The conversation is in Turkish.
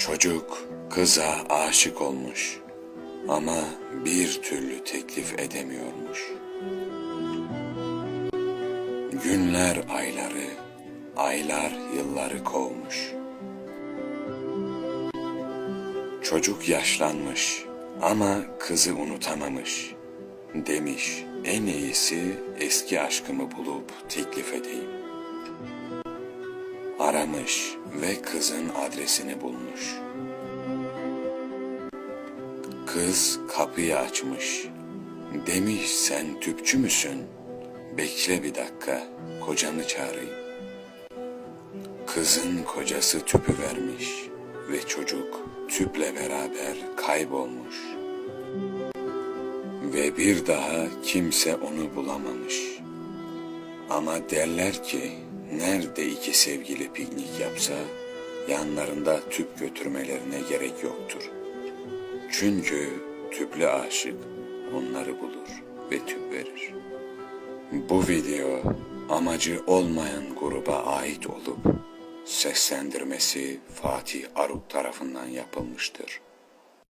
Çocuk kıza aşık olmuş ama bir türlü teklif edemiyormuş. Günler ayları, aylar yılları kovmuş. Çocuk yaşlanmış ama kızı unutamamış. Demiş en iyisi eski aşkımı bulup teklif edeyim. Aramış ve kızın adresini bulmuş. Kız kapıyı açmış. Demiş sen tüpçü müsün? Bekle bir dakika, kocanı çağırayım. Kızın kocası tüpü vermiş ve çocuk tüple beraber kaybolmuş. Ve bir daha kimse onu bulamamış. Ama derler ki nerede iki sevgili piknik yapsa yanlarında tüp götürmelerine gerek yoktur. Çünkü tüplü aşık onları bulur ve tüp verir. Bu video amacı olmayan gruba ait olup seslendirmesi Fatih Aruk tarafından yapılmıştır.